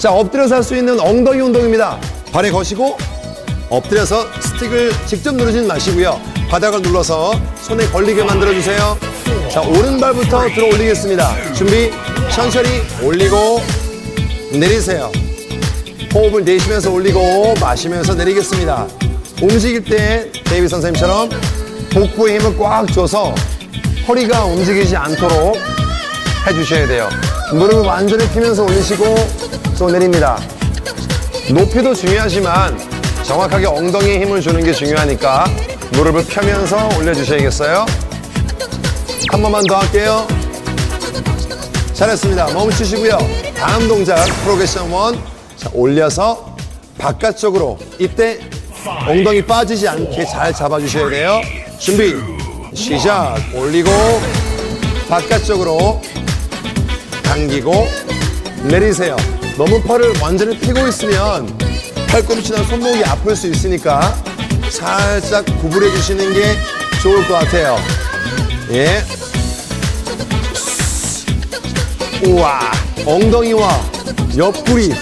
자, 엎드려서 할 수 있는 엉덩이 운동입니다. 발에 거시고 엎드려서 스틱을 직접 누르진 마시고요. 바닥을 눌러서 손에 걸리게 만들어주세요. 자, 오른발부터 들어 올리겠습니다. 준비, 천천히 올리고 내리세요. 호흡을 내쉬면서 올리고 마시면서 내리겠습니다. 움직일 때 데이비 선생님처럼 복부에 힘을 꽉 줘서 허리가 움직이지 않도록 해주셔야 돼요. 무릎을 완전히 펴면서 올리시고 또 내립니다. 높이도 중요하지만 정확하게 엉덩이에 힘을 주는 게 중요하니까 무릎을 펴면서 올려주셔야겠어요. 한 번만 더 할게요. 잘했습니다. 멈추시고요. 다음 동작 프로게션 원. 자, 올려서 바깥쪽으로 이때 엉덩이 빠지지 않게 잘 잡아주셔야 돼요. 준비 시작 올리고 바깥쪽으로 당기고 내리세요. 너무 팔을 완전히 펴고 있으면 팔꿈치나 손목이 아플 수 있으니까 살짝 구부려 주시는 게 좋을 것 같아요. 예. 우와 엉덩이와 옆구리